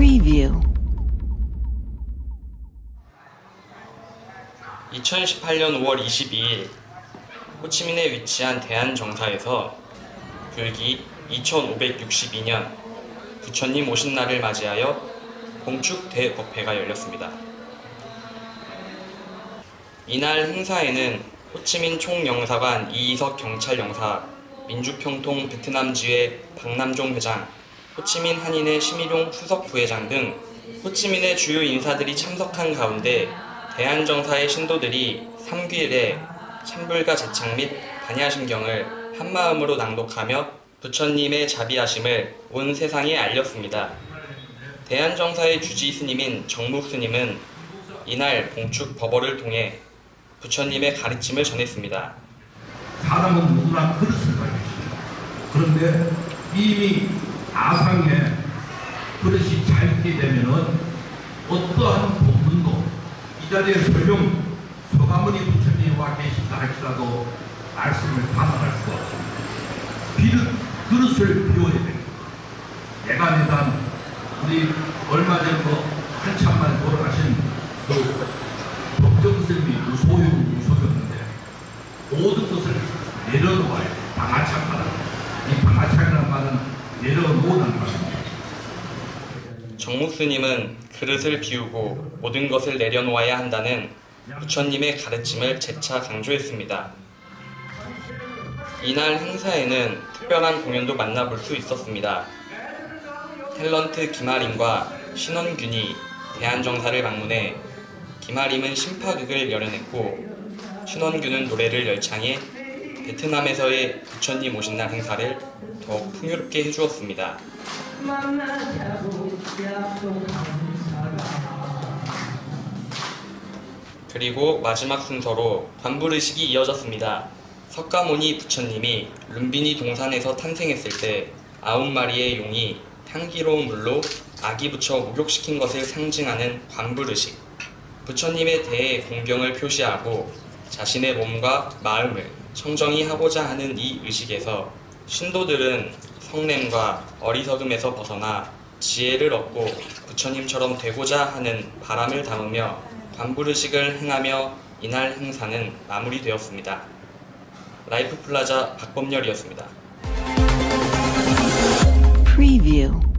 Preview 2018년 5월 22일 호치민에 위치한 대한정사에서 불기 2562년 부처님 오신 날을 맞이하여 봉축 대법회가 열렸습니다. 이날 행사에는 호치민 총영사관 이이석 경찰영사, 민주평통 베트남지회 박남종 회장, 호치민 한인회 심일용 수석 부회장 등 호치민의 주요 인사들이 참석한 가운데 대한정사의 신도들이 3귀일에 찬불가 제창 및 반야심경을 한마음으로 낭독하며 부처님의 자비하심을 온 세상에 알렸습니다. 대한정사의 주지 스님인 정묵 스님은 이날 봉축 법어를 통해 부처님의 가르침을 전했습니다. 사람은 누구나 그릇을 가지고. 그런데 이미 아상에 그릇이 짧게 되면은 어떠한 본문도 이 자리에 설령 서가모니 부처님이 와 계신다 할지라도 말씀을 받아갈 수가 없습니다. 비릇, 그릇을 비워야 됩니다. 예간에단 우리 얼마 전그 한참 만에 돌아가신 그 법정스님이 무소유 무소였는데 모든 것을 내려놓아야 돼. 방아착하라. 이 방아착이라는 말은 내려놓으라는 말입니다. 정묵 스님은 그릇을 비우고 모든 것을 내려놓아야 한다는 부처님의 가르침을 재차 강조했습니다. 이날 행사에는 특별한 공연도 만나볼 수 있었습니다. 탤런트 김아림과 신원균이 대한정사를 방문해 김아림은 심파극을 열어냈고 신원균은 노래를 열창해 베트남에서의 부처님 오신 날 행사를 더욱 풍요롭게 해주었습니다. 그리고 마지막 순서로 관불의식이 이어졌습니다. 석가모니 부처님이 룸비니 동산에서 탄생했을 때 아홉 마리의 용이 향기로운 물로 아기 부처 목욕시킨 것을 상징하는 관불의식. 부처님에 대해 공경을 표시하고 자신의 몸과 마음을 청정히 하고자 하는 이 의식에서 신도들은 성냄과 어리석음에서 벗어나 지혜를 얻고 부처님처럼 되고자 하는 바람을 담으며 관불의식을 행하며 이날 행사는 마무리되었습니다. 라이프 플라자 박범열이었습니다. Preview.